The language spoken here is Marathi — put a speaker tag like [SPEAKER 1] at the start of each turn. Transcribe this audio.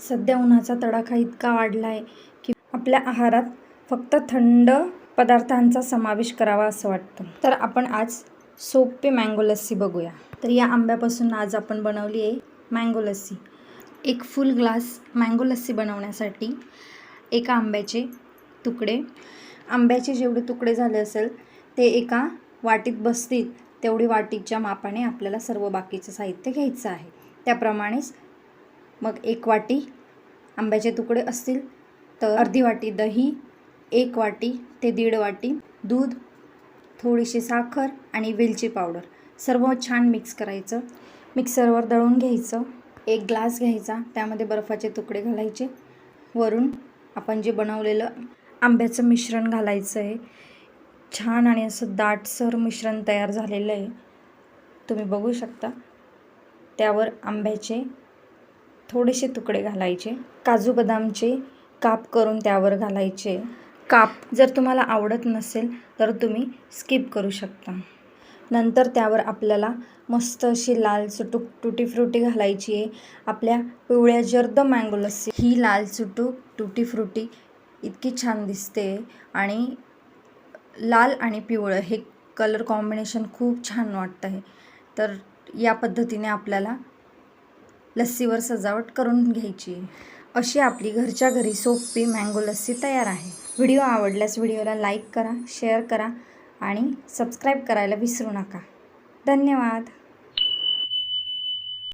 [SPEAKER 1] सध्या उन्हाचा तडाखा इतका वाढला आहे की आपल्या आहारात फक्त थंड पदार्थांचा समावेश करावा असं वाटतं. तर आपण आज सोपे मँगो लस्सी बघूया. तर या आंब्यापासून आज आपण बनवली आहे मँगो लस्सी. एक फुल ग्लास मँगो लस्सी बनवण्यासाठी एका आंब्याचे तुकडे. आंब्याचे जेवढे तुकडे झाले असेल ते एका वाटीत बसतील तेवढी वाटीच्या मापाने आपल्याला सर्व बाकीचं साहित्य घ्यायचं आहे. त्याप्रमाणेच मग एक वाटी आंब्याचे तुकडे असतील तर अर्धी वाटी दही एक वाटी ते दीड वाटी दूध थोडीशी साखर आणि वेलची पावडर. सर्व छान मिक्स करायचं. मिक्सरवर दळून घ्यायचं. एक ग्लास घ्यायचा. त्यामध्ये बर्फाचे तुकडे घालायचे. वरून आपण जे बनवलेलं आंब्याचं मिश्रण घालायचं आहे. छान आणि असं दाटसर मिश्रण तयार झालेलं आहे. तुम्ही बघू शकता. त्यावर आंब्याचे थोडेसे तुकडे घालायचे. काजू बदामचे काप करून त्यावर घालायचे. काप जर तुम्हाला आवडत नसेल तर तुम्ही स्किप करू शकता. नंतर त्यावर आपल्याला मस्त अशी लाल चुटूक टुटी फ्रुटी घालायची आहे. आपल्या पिवळ्या जर्द मँगो लस्सी. ही लाल चुटूक टुटी फ्रुटी इतकी छान दिसते आणि लाल आणि पिवळं हे कलर कॉम्बिनेशन खूप छान वाटतं आहे तर या पद्धतीने आपल्याला लस्सीवर सजावट करून घ्यायची. अशी आपली घरच्या घरी सोपी मँगो लस्सी तयार आहे. व्हिडिओ आवडल्यास व्हिडिओला लाईक करा शेअर करा आणि सबस्क्राईब करायला विसरू नका. धन्यवाद.